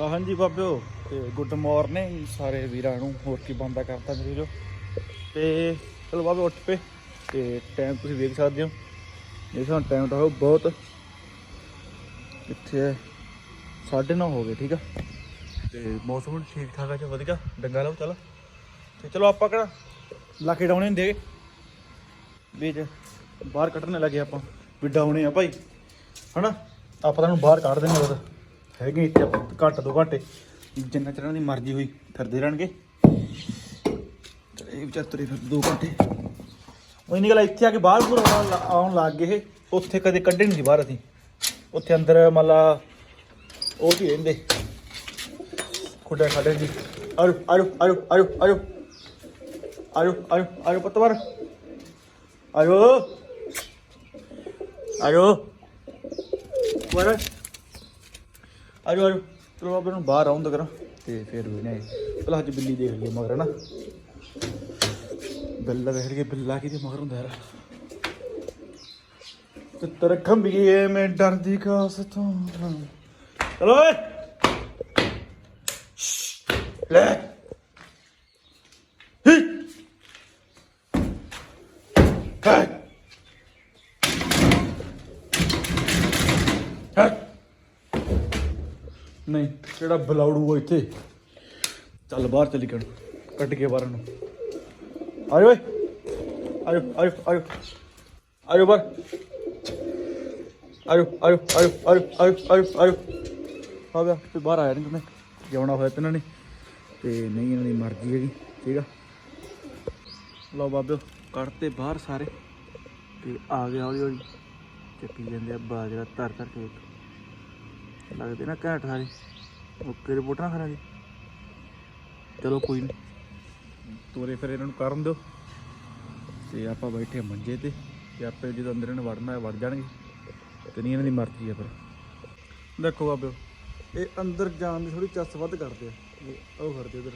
ਹਾਂ, ਹਾਂਜੀ ਬਾਬਿਓ, ਤੇ ਗੁੱਡ ਮਾਰਨਿੰਗ ਸਾਰੇ ਵੀਰਾਂ ਨੂੰ, ਹੋਰ ਕੀ ਬੰਦਾ ਕਰਤਾ ਮੇਰੇ ਜੋ ਤੇ ਚਲੋ ਬਾਬੇ ਉੱਠ ਪਏ, ਤੇ ਟਾਈਮ ਤੁਸੀਂ ਵੇਖ ਸਕਦੇ ਹੋ। ਇਹ ਸਾਨੂੰ ਟਾਈਮ ਤਾਂ ਬਹੁਤ। ਇੱਥੇ 9:30 ਹੋ ਗਏ, ਠੀਕ ਆ? ਤੇ ਮੌਸਮ ਠੀਕ ਠਾਕ ਆ ਚ ਵਧੀਆ? ਡੰਗਾ ਲਾਓ ਚੱਲ। ਤੇ ਚਲੋ ਆਪਾਂ ਕਿਹੜਾ ਲਾਕੇ ਡਾਉਣੇ ਹੁੰਦੇ ਹੈਗੇ। ਵਿੱਚ ਬਾਹਰ ਕੱਢਣੇ ਲੱਗੇ ਆਪਾਂ, ਵੀ ਡਾਉਣੇ ਆ ਭਾਈ, ਹਨਾ? ਆਪਾਂ ਤੁਹਾਨੂੰ ਬਾਹਰ ਕੱਢ ਦੇਣੇ ਬਸ ਹੈਗੇ ਇੱਥੇ ਆਪਾਂ ਘੱਟ ਦੋ ਘੰਟੇ। ਜਿੰਨਾ ਚਿਰ ਇਹਨਾਂ ਦੀ ਮਰਜ਼ੀ ਹੋਈ ਫਿਰਦੇ ਰਹਿਣਗੇ। ਚਲੇ ਵਿਚਾਰ ਤੁਰੇ ਫਿਰ ਦੋ ਘੰਟੇ। ਉਹ ਨਹੀਂ ਗੱਲ ਇੱਥੇ ਆ ਕੇ ਬਾਹਰ ਬੂਰ ਆਉਣ ਲੱਗ ਗਏ ਇਹ। ਉੱਥੇ ਕਦੇ ਕੱਢੇ ਨਹੀਂ ਸੀ ਬਾਹਰ ਅਸੀਂ। ਉੱਥੇ ਅੰਦਰ ਮੰਨ ਲਾ ਉਹ ਕੀ ਰਹਿੰਦੇ। ਖੁੱਡਾ ਖਾਡੇ ਜੀ ਆਰੋ RO RO RO RO RO RO ਆਰੋ ਪਤਵਰ ਆਰੋ ਆਰੋ ਵਰ ਆਰੋ ਆਰੋ ਚਲੋ ਆਪਾਂ ਨੂੰ ਬਾਹਰ ਆਉਂਦਾ ਕਰਾਂ ਤੇ ਫਿਰ ਵੀ ਨੇ ਪਹਿਲਾਂ ਅੱਜ ਬਿੱਲੀ ਦੇਖ ਲਈਏ ਮਗਰ ਨਾ ਬਿੱਲਾ ਦੇਖ ਲਈਏ, ਬਿੱਲਾ ਕਿਤੇ ਮਗਰ ਹੁੰਦਾ ਯਾਰ? ਤਿੱਤਰ ਖੰਬੀਏ ਮੈਂ ਡਰਦੀ ਕਾਸ ਤੋਂ। ਚਲੋ ਓਏ! ਲੈ! ਨਹੀਂ, ਕਿਹੜਾ ਬਲਾਉੜੂ ਇੱਥੇ? ਚੱਲ ਬਾਹਰ ਚਲੀ ਕਣ, ਕੱਢ ਕੇ ਬਾਹਰ ਨੂੰ। ਆਜੋ ਓਏ। ਆਜੋ ਆਜੋ ਆਜੋ। ਆਜੋ ਬਾਹਰ। ਆਜੋ ਆਜੋ ਆਜੋ ਆਜੋ ਆਜੋ ਆਜੋ ਆਜੋ। ਆ ਗਿਆ, ਤੇ ਬਾਹਰ ਆਇਆ ਨਹੀਂ ਤੁਨੇ ਜਾਉਣਾ ਹੋਇਆ ਤੇ ਨੇ। ਤੇ ਨਹੀਂ, ਇਹਨਾਂ ਦੀ ਮਰਜ਼ੀ ਹੈਗੀ, ਠੀਕ ਆ? ਲਓ ਬਾਬਿਓ, ਕੱਢਤੇ ਬਾਹਰ ਸਾਰੇ। ਤੇ ਆ ਗਿਆ ਹੌਲੀ ਹੌਲੀ ਚੱਕੀ ਜਾਂਦੇ ਆ ਬਾਜਰਾ ਧਰ ਧਰ ਕੇ। ਲੱਗਦੇ ਨਾ ਘੈਂਟ ਸਾਰੇ। ਓਕੇ, ਰਿਪੋਰਟਾਂ ਖਰਾਂ ਦੀ ਚਲੋ ਕੋਈ ਨਹੀਂ ਤੋਰੇ ਫਿਰ ਇਹਨਾਂ ਨੂੰ ਕਰਨ ਦਿਓ। ਤੇ ਆਪਾਂ ਬੈਠੇ ਮੰਜੇ ਤੇ ਤੇ ਆਪੇ ਜਦੋਂ ਅੰਦਰ ਇਹਨਾਂ ਵੜਨਾ ਵੜ ਜਾਣਗੇ। ਤੇ ਨਹੀਂ ਇਹਨਾਂ ਦੀ ਮਰਜ਼ੀ ਆ ਫਿਰ। ਦੇਖੋ ਬਾਬਿਓ, ਇਹ ਅੰਦਰ ਜਾਣ ਦੀ ਥੋੜੀ ਚੱਸ ਵੱਧ ਕਰਦੇ ਆ। ਉਹ ਕਰਦੇ ਉਧਰ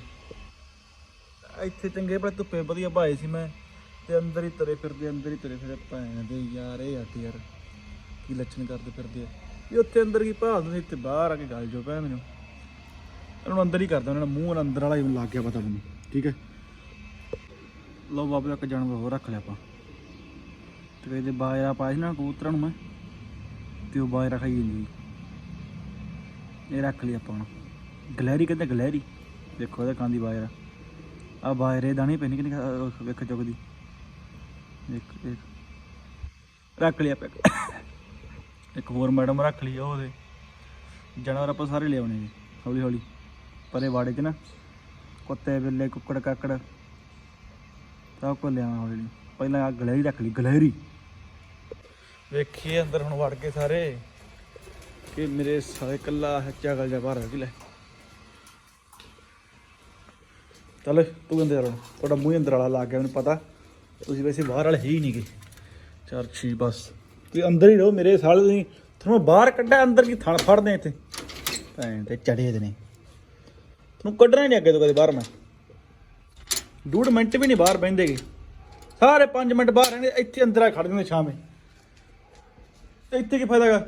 ਇੱਥੇ ਚੰਗੇ ਭਲੇ ਧੁੱਪੇ ਵਧੀਆ ਭਾਏ ਸੀ ਮੈਂ। ਤੇ ਅੰਦਰ ਹੀ ਤਰੇ ਫਿਰਦੇ, ਅੰਦਰ ਹੀ ਤਰੇ ਫਿਰਦੇ। ਭੈਣ ਦੇ ਯਾਰ, ਇਹ ਹੱਟ ਯਾਰ। ਕੀ ਲੱਛਣ ਕਰਦੇ ਫਿਰਦੇ ਆ। ਇਹ ਉੱਥੇ ਅੰਦਰ ਕੀ ਭਾਲਦੇ ਨੇ ਇੱਥੇ ਬਾਹਰ ਆ ਕੇ ਗੱਲ ਜੋ ਭੈਣ ਮੈਨੂੰ ਇਹਨਾਂ ਨੂੰ ਅੰਦਰ ਹੀ ਕਰਦਾ ਉਹਨਾਂ ਦਾ ਮੂੰਹ ਨਾਲ ਅੰਦਰ ਵਾਲਾ ਹੀ ਲੱਗ ਗਿਆ ਪਤਾ ਮੈਨੂੰ ਠੀਕ ਹੈ? ਲਓ ਬਾਬੇ ਇੱਕ ਜਾਨਵਰ ਹੋਰ ਰੱਖ ਲਿਆ ਆਪਾਂ। ਤੇ ਕਹਿੰਦੇ ਬਾਜਰਾ ਪਾਇਆ ਸੀ ਨਾ ਕਬੂਤਰਾਂ ਨੂੰ ਮੈਂ, ਤੇ ਉਹ ਬਾਜਰਾ ਖਾਈ ਜਾਂਦੀ ਇਹ ਰੱਖ ਲਈ ਆਪਾਂ ਹੁਣ। ਗਲੈਰੀ ਕਹਿੰਦੇ ਗਲੈਰੀ ਦੇਖੋ ਇਹਦਾ ਖਾਂਦੀ ਬਾਜਰਾ। ਆ ਬਾਜਰੇ ਦਾਣੇ ਪੈਣੇ ਕਿ ਨਹੀਂ ਵੇਖ ਚੁੱਕਦੀ ਦੇਖ ਦੇਖ। ਰੱਖ ਲਿਆ ਪੈਕ ਇੱਕ ਹੋਰ ਮੈਡਮ ਰੱਖ ਲਈ ਉਹ ਉਹਦੇ। ਜਾਨਵਰ ਆਪਾਂ ਸਾਰੇ ਲਿਆਉਣੇ ਜੀ ਹੌਲੀ ਹੌਲੀ। ਪਰੇ ਵਾੜੇ 'ਚ ਨਾ ਕੁੱਤੇ, ਬਿੱਲੇ, ਕੁੱਕੜ, ਕਾਕੜ, ਸਭ ਕੁਝ ਲਿਆਵਾਂ ਹੌਲੀ ਪਹਿਲਾਂ ਆ ਗਲੈਰੀ ਰੱਖ ਲਈ, ਗਲੈਰੀ। ਵੇਖੀਏ ਅੰਦਰ ਹੁਣ ਵੜ ਕੇ ਸਾਰੇ। ਕਿ ਮੇਰੇ ਸਾਰੇ ਕੱਲਾ ਹੱਚਾ ਗਲ ਜਾ ਬਾਹਰ ਲੈ। ਚੱਲ, ਤੂੰ ਅੰਦਰ ਹੁਣ। ਤੁਹਾਡਾ ਮੂੰਹ ਅੰਦਰ ਵਾਲਾ ਲੱਗ ਗਿਆ ਮੈਨੂੰ ਪਤਾ। ਤੁਸੀਂ ਵੈਸੇ ਬਾਹਰ ਵਾਲੇ ਹੈ ਹੀ ਨਹੀਂਗੇ। ਚਾਰ ਛੀ, ਬਸ। ਤੁਸੀਂ ਅੰਦਰ ਹੀ ਰਹੋ, ਮੇਰੇ ਸਾਲੇ ਤੁਸੀਂ ਤੁਹਾਨੂੰ ਬਾਹਰ ਕੱਢਿਆ, ਅੰਦਰ ਕੀ ਥਣ ਫੜਦੇ ਇੱਥੇ? ਭੈਣ ਤੇ ਚੜੇ ਦੇ ਨੇ। ਤੁਹਾਨੂੰ ਕੱਢਣਾ ਹੀ ਨਹੀਂ ਅੱਗੇ ਤੋਂ ਕਦੇ ਬਾਹਰ ਮੈਂ। ਡੂਢ ਮਿੰਟ ਵੀ ਨਹੀਂ ਬਾਹਰ ਬਹਿੰਦੇਗੇ ਸਾਰੇ 5 ਮਿੰਟ ਬਾਹਰ ਰਹਿੰਦੇ, ਇੱਥੇ ਅੰਦਰ ਆ ਖੜ ਜਾਂਦੇ ਸ਼ਾਮੇ। ਇੱਥੇ ਕੀ ਫਾਇਦਾ ਹੈਗਾ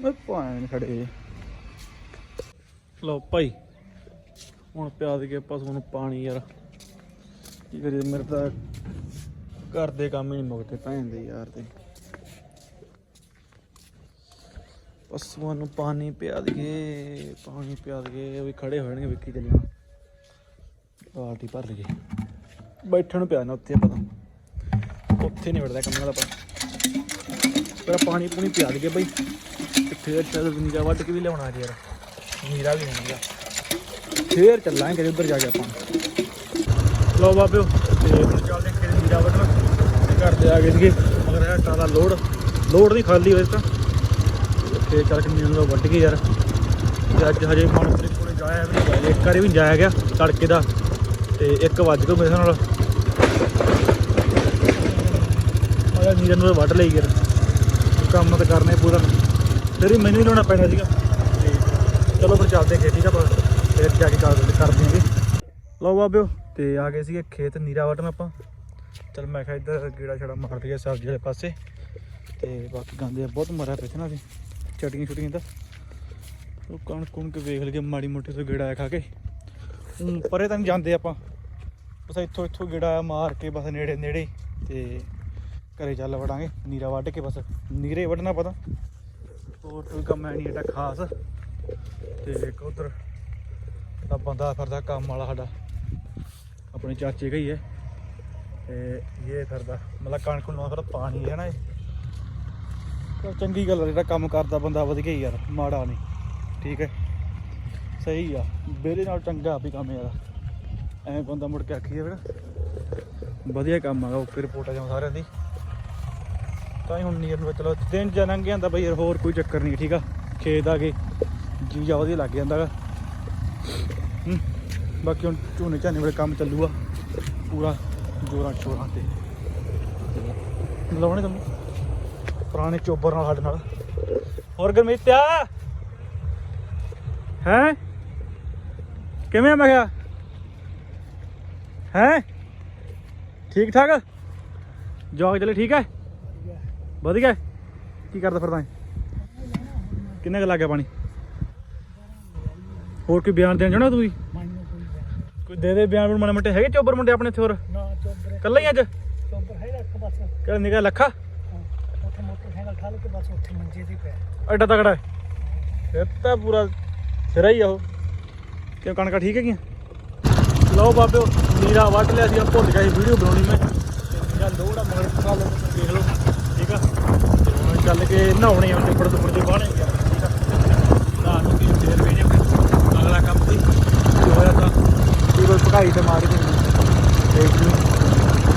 ਮੈਂ ਭਾਣ ਖੜੇ। ਲਓ ਭਾਈ, ਹੁਣ ਪਿਆ ਦੇ ਪਸ਼ੂ ਨੂੰ ਪਾਣੀ ਯਾਰ। ਕੀ ਕਰੀਏ, ਮੇਰੇ ਤਾਂ ਘਰ ਦੇ ਕੰਮ ਹੀ ਨਹੀਂ ਮੁੱਕਦੇ ਭੈਣ ਦੇ ਯਾਰ ਤੇ ਪਸ਼ੂਆਂ ਨੂੰ ਪਾਣੀ ਪਿਆ ਦਈਏ, ਪਾਣੀ ਪਿਆ ਦਈਏ, ਉਹ ਵੀ ਖੜੇ ਹੋਣਗੇ ਵਿੱਕੀ ਚੱਲੀਆਂ। ਬਾਲਟੀ ਭਰ ਲਈਏ। ਬੈਠਣ ਨੂੰ ਪਿਆ ਨਾ ਉੱਥੇ ਪਤਾ ਉੱਥੇ ਨਹੀਂ ਵੜਦਾ ਕੰਮ ਦਾ ਪਰ ਪਰ ਪਾਣੀ ਪੂਣੀ ਪਿਆ ਦਈਏ ਬਈ। ਕਿੱਥੇ ਚੱਲ ਨੀਰਾ ਵੱਢ ਕੇ ਵੀ ਲਿਆਉਣਾ ਯਾਰ। ਨੀਰਾ ਵੀ ਨਹੀਂ ਗਾ ਫੇਰ ਚੱਲਾਂਗੇ ਉਧਰ ਜਾ ਕੇ ਆਪਾਂ। ਲਓ ਬਾਬਿਓ, ਤੇ ਹੁਣ ਚੱਲਦੇ ਖੇਤ ਨੀਰਾ ਵੱਢਣ। ਘਰ ਦੇ ਆ ਗਏ ਸੀਗੇ, ਮਗਰ ਇਹ ਟਾਲਾ ਲੋਡ ਲੋਡ ਨਹੀਂ ਖਾਲੀ ਹੋਇਆ ਤਾਂ ਫੇਰ ਚੱਲ ਕੇ ਨੀਰਾ ਵੱਢ ਕੇ ਯਾਰ। ਤੇ ਅੱਜ ਹਜੇ ਮਨਪ੍ਰੀਤ ਕੋਲੇ ਜਾਇਆ ਵੀ ਨਹੀਂ ਇੱਕ ਵਾਰੀ ਵੀ ਨੀ ਜਾਇਆ ਗਿਆ ਤੜਕੇ ਦਾ। ਤੇ 1 ਵਜ ਗਿਆ ਮੇਰੇ ਨਾਲ। ਆਇਆ ਨੀਰਾ ਨੂੰ ਵੱਢ ਲਈ ਯਾਰ। ਕੰਮ ਤਾਂ ਕਰਨਾ ਪੂਰਾ। ਫਿਰ ਵੀ ਮੈਨੂੰ ਹੀ ਲਾਉਣਾ ਪੈਣਾ ਸੀਗਾ। ਤੇ ਚਲੋ ਫਿਰ ਚੱਲਦੇ ਹਾਂ ਖੇਤੀ ਦਾ ਪਰ ਫਿਰ ਜਾ ਕੇ ਕਰ ਕਰਦੇ ਦਿਆਂਗੇ ਲਓ ਬਾਬਿਓ, ਤੇ ਆ ਗਏ ਸੀਗੇ ਖੇਤ ਨੀਰਾ ਵਟਣ ਆਪਾਂ। ਚਲ ਮੈਂ ਕਿਹਾ ਇੱਧਰ ਗੇੜਾ ਛੜਾ ਮਾਰ ਲਈਏ ਸਬਜ਼ੀ ਵਾਲੇ ਪਾਸੇ। ਤੇ ਬਾਕੀ ਗਾਂਦੇ ਬਹੁਤ ਮਰਿਆ ਪਿਆ ਸੀ ਨਾ ਅਸੀਂ ਚਟੀਆਂ ਛੁਟੀਆਂ ਤਾਂ। ਉਹ ਕਣਕ ਕੁਣਕ ਵੇਖ ਲਈਏ, ਮਾੜੀ ਮੋਟੀ ਤੋਂ ਗੇੜਾ ਖਾ ਕੇ। ਊਂ ਪਰੇ ਤਾਂ ਨਹੀਂ ਜਾਂਦੇ ਆਪਾਂ। ਬਸ ਇੱਥੋਂ ਇੱਥੋਂ ਗੇੜਾ ਮਾਰ ਕੇ ਬਸ ਨੇੜੇ ਨੇੜੇ ਤੇ ਘਰੇ ਚੱਲ ਵੜਾਂਗੇ, ਨੀਰਾ ਵੱਢ ਕੇ ਬਸ। ਨੀਰੇ ਵੱਢਣਾ ਪਤਾ ਹੋਰ ਕੋਈ ਕੰਮ ਹੈ ਨਹੀਂ ਏਡਾ ਖਾਸ। ਤੇ ਇੱਕ ਉਧਰ ਦਾ ਬੰਦਾ ਫਿਰਦਾ ਕੰਮ ਵਾਲਾ ਸਾਡਾ। ਆਪਣੇ ਚਾਚੇ ਦਾ ਹੈ। ਤੇ ਇਹ ਕਰਦਾ ਮਤਲਬ ਕਣਕ ਨੂੰ ਫਿਰ ਪਾਣੀ, ਹੈ ਨਾ ਇਹ? ਚੰਗੀ ਗੱਲ ਹੈ ਜਿਹੜਾ ਕੰਮ ਕਰਦਾ ਬੰਦਾ ਵਧੀਆ ਹੀ ਯਾਰ, ਮਾੜਾ ਨਹੀਂ, ਠੀਕ ਹੈ? ਸਹੀ ਆ, ਵਿਹਲੇ ਨਾਲ ਚੰਗਾ ਵੀ ਕੰਮ ਯਾਰ। ਐਵੇਂ ਬੰਦਾ ਮੁੜ ਕੇ ਆਖੀ ਫਿਰ ਵਧੀਆ ਕੰਮ ਆਗਾ ਓਕੇ ਰਿਪੋਰਟ ਆ ਜਾਂ ਸਾਰਿਆਂ ਦੀ। ਤਾਂ ਹੀ ਹੁਣ ਨੀਰ ਨੂੰ ਚਲੋ, ਦਿਨ ਜਾਂ ਲੰਘ ਜਾਂਦਾ ਬਈ ਯਾਰ, ਹੋਰ ਕੋਈ ਚੱਕਰ ਨਹੀਂ, ਠੀਕ ਆ? ਖੇਤ ਆ ਕੇ ਜੀ ਜਾ ਵਧੀਆ ਲੱਗ ਜਾਂਦਾ ਗਾ। ਬਾਕੀ ਹੁਣ ਝੋਨੇ ਝਾਨੇ ਵਾਲੇ ਕੰਮ ਚੱਲੂਗਾ, ਪੂਰਾ। ਜੋਰਾਂ ਸ਼ੋਰਾਂ ਤੇ। ਲਾਉਣੇ ਤੁਹਾਨੂੰ ਪੁਰਾਣੇ ਚੋਬਰ ਨਾਲ ਸਾਡੇ ਨਾਲ। ਹੋਰ ਗਰਮੀਤਿਆ ਹੈ? ਕਿਵੇਂ ਆ? ਮੈਂ ਕਿਹਾ। ਹੈ? ਠੀਕ ਠਾਕ? ਜੋਗ ਚਲੇ ਠੀਕ ਹੈ ਵਧੀਆ। ਕੀ ਕਰਦਾ ਫਿਰਦਾ ਹੈ ਕਿੰਨੇ ਕੁ ਲੱਗ ਗਿਆ ਪਾਣੀ? ਹੋਰ ਕੋਈ ਬਿਆਨ ਦੇਣ ਜਾਣਾ ਤੂੰ ਮੈਨੂੰ ਕੋਈ ਦੇ ਦੇ ਬਿਆਨ ਬੁਣ ਮਾੜੇ ਮੋਟੇ ਹੈਗੇ ਚੋਬਰ ਮੁੰਡੇ ਆਪਣੇ ਇੱਥੇ ਹੋਰ? ਕੱਲਾ ਹੀ ਅੱਜ? ਚੋਬਰ ਹੈ ਇੱਕ ਬਸ ਕਿਹੜਾ ਨਿਕਾ ਲੱਖਾ? ਉੱਥੇ ਮੋਟਰਸਾਈਕਲ ਖਾ ਕੇ ਬਸ ਉੱਥੇ ਮੰਜੇ ਤੇ ਪਿਆ ਐਡਾ ਤਕੜਾ ਹੈ। ਫਿਰ ਤਾਂ ਪੂਰਾ ਸਿਰਾ ਹੀ ਆ ਉਹ। ਕਿਉਂ ਕਣਕਾਂ ਠੀਕ ਹੈਗੀਆਂ? ਲਓ ਬਾਬਿਓ ਨੀਰਾ ਵੱਢ ਲਿਆ ਸੀ ਆ ਭੁੱਲ ਗਿਆ ਸੀ ਵੀਡੀਓ ਬਣਾਉਣੀ ਮੈਂ। ਤੇ ਜਾਂ ਲੋੜਾ ਮਗਰ ਪਕਾ ਲਓ ਦੇਖ ਲਓ ਠੀਕ ਆ? ਤੇ ਹੁਣ ਚੱਲ ਕੇ ਨਹਾਉਣੇ ਆ ਟਿੱਪੜ ਟੁੱਪੜ ਦੇ ਬਾਹਣੇ ਯਾਰ ਠੀਕ ਆ? ਨਾ ਨੂੰ ਕੀ ਫੇਰ ਵੀ ਨੇ ਅਗਲਾ ਕੰਮ ਸੀ। ਜੋ ਹੋਇਆ ਤਾਂ ਕੀ ਕੋਈ ਪਕਾਈ ਤੇ ਮਾਰੀ ਦੇ ਦੇਖ ਲਈ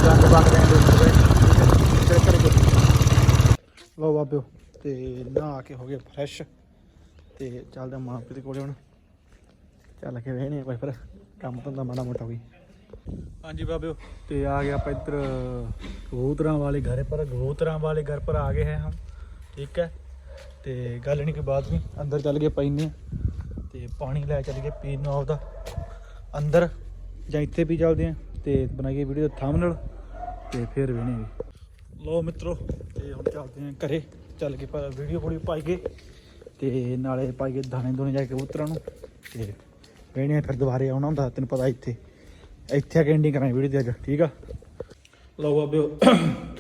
ਜੰਗ ਬੰਦ ਰਹੇ ਦੇ ਚੈੱਕ ਕਰਕੇ ਲਓ ਬਾਬਿਓ ਤੇ ਨਹਾ ਕੇ ਹੋ ਗਏ ਫਰੈਸ਼ ਤੇ ਚੱਲਦੇ ਮਾਂ ਪਿਓ ਦੇ ਕੋਲੇ ਹੁਣ। ਚੱਲ ਕੇ ਵੇਹਣੇ ਕੋਈ ਫਿਰ ਕੰਮ ਧੰਦਾ ਮਾੜਾ ਮੋਟਾ ਹੋਈ ਹਾਂਜੀ ਬਾਬਿਓ। ਤੇ ਆ ਗਏ ਆਪਾਂ ਇੱਧਰ ਕਬੂਤਰਾਂ ਵਾਲੇ ਘਰ ਪਰ ਕਬੂਤਰਾਂ ਵਾਲੇ ਘਰ ਪਰ ਆ ਗਏ ਹੈ ਹਮ ਠੀਕ ਹੈ। ਤੇ ਗੱਲ ਨਹੀਂ ਕੋਈ ਬਾਤ ਨਹੀਂ ਅੰਦਰ ਚੱਲ ਗਏ ਪੈਨੇ ਤੇ ਪਾਣੀ ਲੈ ਚੱਲ ਗਏ ਪੀਣ ਨੂੰ ਆਪਦਾ ਅੰਦਰ ਜਾਂ ਇੱਥੇ ਵੀ ਚੱਲਦੇ ਆ ਤੇ ਬਣਾਈਏ ਵੀਡੀਓ ਦਾ ਥੰਬਨੇਲ ਤੇ ਫਿਰ ਵੇਹਣੇ ਲੋ ਮਿੱਤਰੋ, ਤੇ ਹੁਣ ਚੱਲਦੇ ਆਂ ਘਰੇ। ਚੱਲ ਕੇ ਪਰ ਵੀਡੀਓ ਥੋੜੀ ਪਾਈਏ ਤੇ ਨਾਲੇ ਪਾਈਏ ਦਾਣੇ ਦੋਨੇ ਜਾ ਕੇ ਕਬੂਤਰਾਂ ਨੂੰ। ਤੇ ਵੇਹਣੇ ਫਿਰ ਦੁਬਾਰੇ ਆਉਣਾ ਹੁੰਦਾ, ਤੈਨੂੰ ਪਤਾ ਇੱਥੇ। ਇੱਥੇ ਆ ਕੇ ਐਂਡਿੰਗ ਕਰਾਂਗੇ ਵੀਡੀਓ ਦੀ ਅੱਜ, ਠੀਕ ਆ? ਲਓ ਬਾਬਿਓ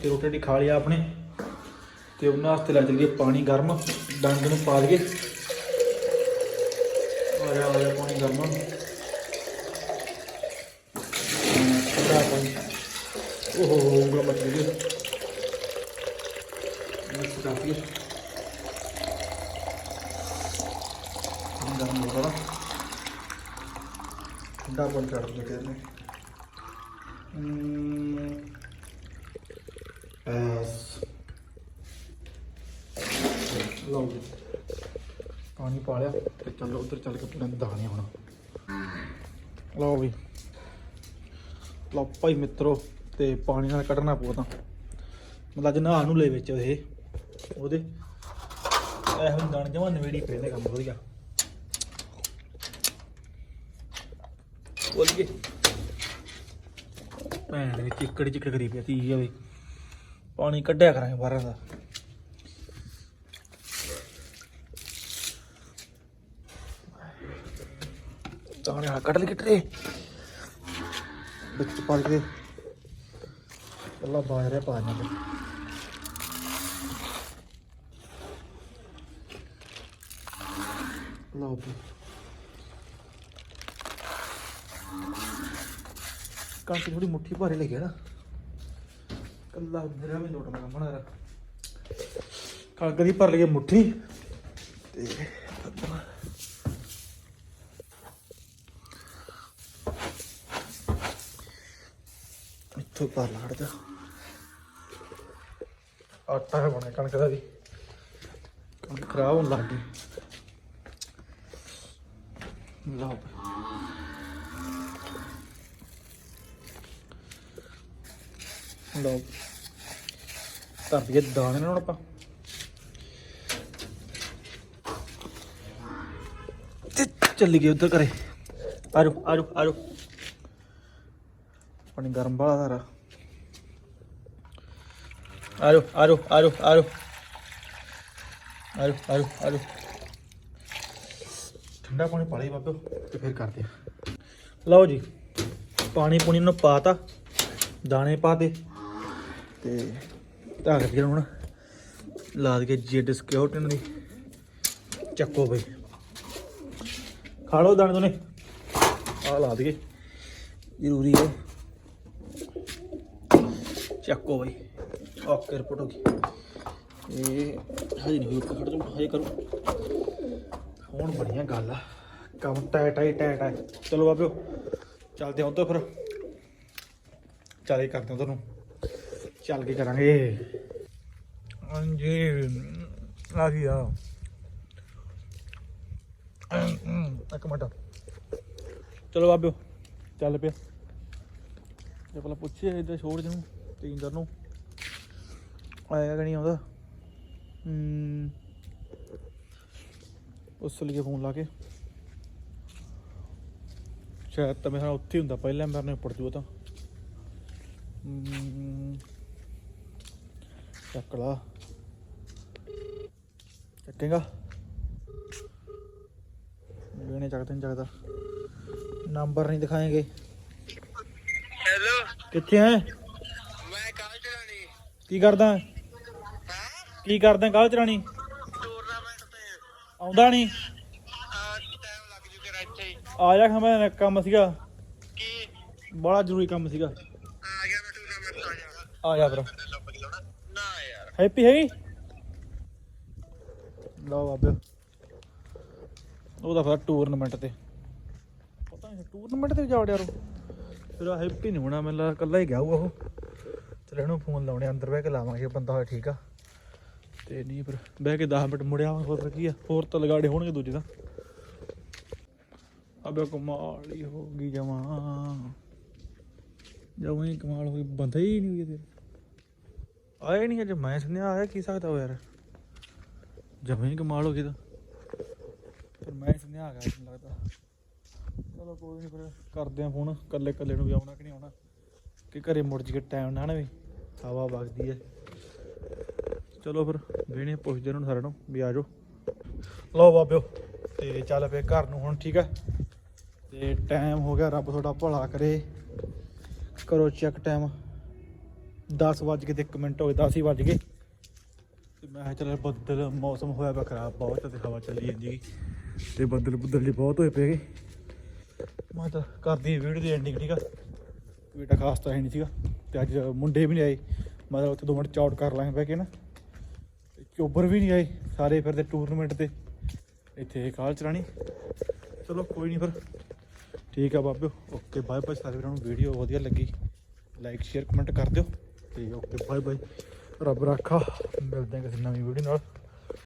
ਤੇ ਰੋਟੀ ਟੀ ਖਾ ਲਿਆ ਆਪਣੇ। ਤੇ ਉਹਨਾਂ ਵਾਸਤੇ ਲੈ ਚੱਲੀਏ ਪਾਣੀ ਗਰਮ, ਡੰਗ ਨੂੰ ਪਾ ਲਈਏ। ਆ ਜਾ, ਪਾਣੀ ਗਰਮ। ਠੰਡਾ ਪਾਣੀ ਓਹ ਹੋ। ਹੋ ਉਂਗਲਾਂ ਮੱਚ ਗਈ ਮਿਕਸ ਕਰ ਦਈਏ ਪਾਣੀ ਗਰਮ ਹੋ। ਗਿਆ ਠੰਡਾ ਲਓ ਜੀ। ਪਾਣੀ ਪਾ ਲਿਆ ਤੇ ਚੱਲੋ ਉਧਰ ਚੱਲ ਕੇ ਪੁਣੇ ਦਾਣੇ ਹੁਣ। ਲਓ ਵੀ। ਲਓ ਭਾਈ ਮਿੱਤਰੋ, ਤੇ ਪਾਣੀ ਨਾਲ ਕੱਢਣਾ ਪਊ ਤਾਂ। ਮਤਲਬ ਅੱਜ ਨਹਾ ਨੂੰ ਲੈ ਵਿੱਚ ਇਹ, ਉਹਦੇ। ਇਹੋ ਜਿਹੇ ਦਾਣੇ ਜਮਾਂ ਨਵੇੜੀ ਪਏ ਨੇ ਕੰਮ ਵਧੀਆ। ਬੋਲੀਏ। ਭੈਣ ਦੇ ਚਿੱਕੜ ਚਿੱਕੜ ਕਰੀ ਪਿਆ ਤੀ ਜਾਵੇ ਪਾਣੀ ਕੱਢਿਆ ਕਰਾਂਗੇ ਬਾਹਰਾਂ ਦਾ। ਦਾਣੇ ਆ ਕੱਢ ਲਈ ਕਿਟਰੇ ਵਿੱਚ ਪਾ ਕੇ ਅੱਲਾ ਬਾਜ ਪਾ ਨਾ ਲਓ ਵੀ ਕਣਕ ਥੋੜੀ ਮੁੱਠੀ ਭਾਰੇ ਲੱਗਿਆ ਨਾ। ਕੱਲਾ ਮੇਰਾ ਵੀ ਲੋਟ ਨਾ ਬਣਾ ਰ ਕਣਕ ਦੀ ਭਰ ਲਈ ਮੁੱਠੀ। ਤੇ ਇੱਥੋਂ ਪਾ ਲਾੜ ਜਾ ਆਟਾ ਹੈ ਬਣਿਆ ਕਣਕ ਦਾ ਵੀ। ਕਣਕ ਖਰਾਬ ਹੋਣ ਲੱਗ ਗਈ। ਲਓ ਲਓ ਧਰ ਦਈਏ ਦਾਣੇ ਨਾਲ ਆਪਾਂ। ਤੇ ਚੱਲ ਗਏ ਉਧਰ ਘਰੇ। ਆਜੋ ਆਜੋ ਆਜੋ ਪਾਣੀ ਗਰਮ ਬਾਲਾ ਸਾਰਾ। ਆਜੋ ਆਜੋ ਆਜੋ ਆਜੋ। ਆਜੋ ਆਜੋ ਆਜੋ। ਠੰਡਾ ਪਾਣੀ ਪਾ ਲਈ ਬਾਬਿਓ ਤੇ ਫਿਰ ਕਰਦੇ ਆ ਲਓ ਜੀ ਪਾਣੀ ਪੂਣੀ ਨੂੰ ਪਾਤਾ ਦਾਣੇ ਪਾਤੇ ਤੇ ਧਾਰ ਕੇ ਹੁਣ ਲਾ ਦੇ ਜੀ ਡਿਸਕਿਊਟ ਇਹਨਾਂ ਦੀ ਚੱਕੋ ਬਈ। ਖਾ ਲਓ ਦਾਣੇ ਦੋਨੇ। ਆ ਲਾ ਦਈਏ ਜ਼ਰੂਰੀ ਹੈ। ਚੱਕੋ ਬਈ। ਓਕੇ ਰਿਪੋਰਟ ਹੋ ਗਈ। ਇਹ ਹਜੇ ਨਹੀਂ ਹੋਈ ਖੜ ਜਾ ਹਜੇ ਕਰੋ। ਹੁਣ ਬੜੀਆਂ ਗੱਲ ਆ। ਕੰਮ ਟਾਇਟ ਆਈ ਟਾਇਟ ਆ। ਚਲੋ ਬਾਬਿਓ, ਚੱਲਦੇ ਹਾਂ ਉੱਧਰ ਫਿਰ। ਚੱਲ ਕਰਦੇ ਹਾਂ ਤੁਹਾਨੂੰ। ਚੱਲ ਕੇ ਕਰਾਂਗੇ। ਹਾਂਜੀ, ਆ ਗਿਆ ਇੱਕ ਮਿੰਟ। ਚਲੋ ਬਾਬਿਓ, ਚੱਲ ਪਿਆ। ਜੇ ਪਹਿਲਾਂ ਪੁੱਛਿਆ ਇੱਧਰ ਛੋੜ ਜਨੂੰ ਤੀਂਦਰ ਨੂੰ। ਆਇਆ ਕਿ ਨਹੀਂ ਆਉਂਦਾ? ਹਮ। ਉਸ ਲਈ ਫੋਨ ਲਾ ਕੇ। ਸ਼ਾਇਦ ਤਾਂ ਮੇਰਾ ਉੱਥੇ ਹੀ ਹੁੰਦਾ ਪਹਿਲਾਂ ਮੇਰੇ ਨਾਲ ਪੜ ਜੂਆ ਤਾਂ। ਚੱਕ ਲਾ। ਚੱਕੇਗਾ? ਲੈਣੇ ਚੱਕਦੇ ਨਹੀਂ ਚੱਕਦਾ। ਨੰਬਰ ਨਹੀਂ ਦਿਖਾਏਗੇ। ਹੈਲੋ। ਕਿੱਥੇ ਮੈਂ ਚਲਾਣੀ ਕੀ ਕਰਦਾ? ਹਾਂ? ਕੀ ਕਰਦਾ ਕੱਲ ਚਰਾਣੀ ਟੂਰਨਾਮੈਂਟ ਤੇ ਆਉਂਦਾ ਨਹੀਂ? ਆ ਟਾਈਮ ਲੱਗ ਜੂ ਕੇ ਇੱਥੇ ਹੀ ਆ ਜਾ ਖਮਾ ਕੰਮ ਸੀਗਾ। ਕੀ? ਬੜਾ ਜ਼ਰੂਰੀ ਕੰਮ ਸੀਗਾ। ਆ ਗਿਆ ਮੈਂ ਟੂਰਨਾਮੈਂਟ ਆ ਜਾ। ਆ ਜਾ ਫਿਰ। ਲੱਭ ਗਿਆ ਨਾ ਯਾਰ। ਹੈਪੀ ਹੈਗੀ? ਲਓ ਬਾਬੇ। ਉਹਦਾ ਫਿਰ ਟੂਰਨਾਮੈਂਟ ਤੇ। ਪਤਾ ਨਹੀਂ ਟੂਰਨਾਮੈਂਟ ਤੇ ਵੀ ਜਾ ਵੜਿਆ ਰੋ। ਫਿਰ ਆ ਹੈਪੀ ਨਹੀਂ ਹੋਣਾ ਮੈਨੂੰ ਲੱਗਾ ਇਕੱਲਾ ਹੀ ਗਿਆ ਹੋਊ ਉਹ। ਚਲ ਇਹਨੂੰ ਫੋਨ ਲਾਉਣੇ ਅੰਦਰ ਬਹਿ ਕੇ ਲਾਵਾਂਗੇ, ਬੰਦਾ ਹੋਇਆ ਠੀਕ ਆ। ਤੇ ਨਹੀਂ ਫਿਰ ਬਹਿ ਕੇ 10 ਮਿੰਟ ਮੁੜਿਆ ਹੋਰ ਫਿਰ ਕੀ ਆ? ਹੋਰ ਤਾਂ ਲਗਾੜੇ ਹੋਣਗੇ ਦੂਜੇ ਦਾ ਅਬੇ ਕਮਾਲ ਹੀ ਹੋ ਗਈ ਜਮਾ। ਜਮਾਂ ਹੀ ਕਮਾਲ ਹੋ ਗਈ, ਬੰਦਾ ਹੀ ਨਹੀਂ ਗਿਆ ਤੇਰੇ। ਆਏ ਨਹੀਂ ਅਜੇ, ਮੈਂ ਸੁਣਿਆ ਆਇਆ ਕੀ ਸਕਦਾ ਉਹ ਯਾਰ। ਜਮਾ ਹੀ ਕਮਾਲ ਹੋ ਗਈ ਤਾਂ। ਪਰ ਮੈਂ ਸੁਣਿਆ ਆ ਗਿਆ ਮੈਨੂੰ ਲੱਗਦਾ। ਚਲੋ ਕੋਈ ਨਹੀਂ ਫਿਰ, ਕਰਦੇ ਆ ਫੋਨ। ਕੱਲੇ ਕੱਲੇ ਨੂੰ ਵੀ ਆਉਣਾ ਕਿ ਨਹੀਂ ਆਉਣਾ। ਕਿ ਘਰੇ ਮੁੜ ਜੀ ਕੇ ਟਾਈਮ ਨਾ ਨਾ ਵੀ। ਹਵਾ ਵਗਦੀ ਹੈ। ਚਲੋ ਫਿਰ ਵੇਣੇ ਪੁੱਛਦੇ ਉਹਨਾਂ ਨੂੰ ਸਾਰਿਆਂ ਨੂੰ ਵੀ ਆ ਜਾਓ। ਲਓ ਬਾਬਿਓ, ਤੇ ਚੱਲ ਪਏ ਘਰ ਨੂੰ ਹੁਣ, ਠੀਕ ਹੈ? ਤੇ ਟਾਈਮ ਹੋ ਗਿਆ, ਰੱਬ ਤੁਹਾਡਾ ਭਲਾ ਕਰੇ। ਕਰੋ ਚੈੱਕ ਟਾਈਮ 10 ਵੱਜ ਕੇ ਤੇ 1 ਮਿੰਟ ਹੋਏ 10 ਹੀ ਵੱਜ ਗਏ। ਤੇ ਮੈਂ ਕਿਹਾ ਚੱਲ ਬੱਦਲ, ਮੌਸਮ ਹੋਇਆ ਪਿਆ ਖਰਾਬ ਬਹੁਤ ਤੇ ਹਵਾ ਚੱਲੀ ਜਾਂਦੀ ਹੈਗੀ ਤੇ ਬੱਦਲ ਬੁੱਦਲ ਜੀ ਬਹੁਤ ਹੋਏ ਪਏਗੇ ਮੈਂ ਤਾਂ ਕਰਦੀ ਵੀਡੀਓ ਦੀ ਐਂਡਿੰਗ ਠੀਕ ਆ? ਬੇਟਾ ਖਾਸ ਤਾਂ ਹੈ ਨਹੀਂ ਸੀਗਾ। ਤੇ ਅੱਜ ਮੁੰਡੇ ਵੀ ਨਹੀਂ ਆਏ। ਮਤਲਬ ਉੱਥੇ ਦੋ ਮਿੰਟ ਚੌਟ ਕਰ ਲਾਂਗੇ ਬਹਿ ਕੇ ਨਾ। ਚੋਬਰ ਵੀ ਨਹੀਂ ਆਏ ਸਾਰੇ ਫਿਰਦੇ ਟੂਰਨਾਮੈਂਟ ਤੇ। ਇੱਥੇ ਕਾਲ ਚਲਾਣੀ ਚਲੋ ਕੋਈ ਨਹੀਂ ਫਿਰ। ਠੀਕ ਆ ਬਾਬਿਓ। ਓਕੇ, ਬਾਏ ਬਾਏ ਸਾਰੇ ਵੀਰਾਂ ਨੂੰ। ਵੀਡੀਓ ਵਧੀਆ ਲੱਗੀ ਲਾਈਕ ਸ਼ੇਅਰ ਕਮੈਂਟ ਕਰ ਦਿਓ। ਤੇ ਓਕੇ, ਬਾਏ ਬਾਏ। ਰੱਬ ਰਾਖਾ। ਮਿਲਦੇ ਹਾਂ ਕਿਸੇ ਨਵੀਂ ਵੀਡੀਓ ਨਾਲ।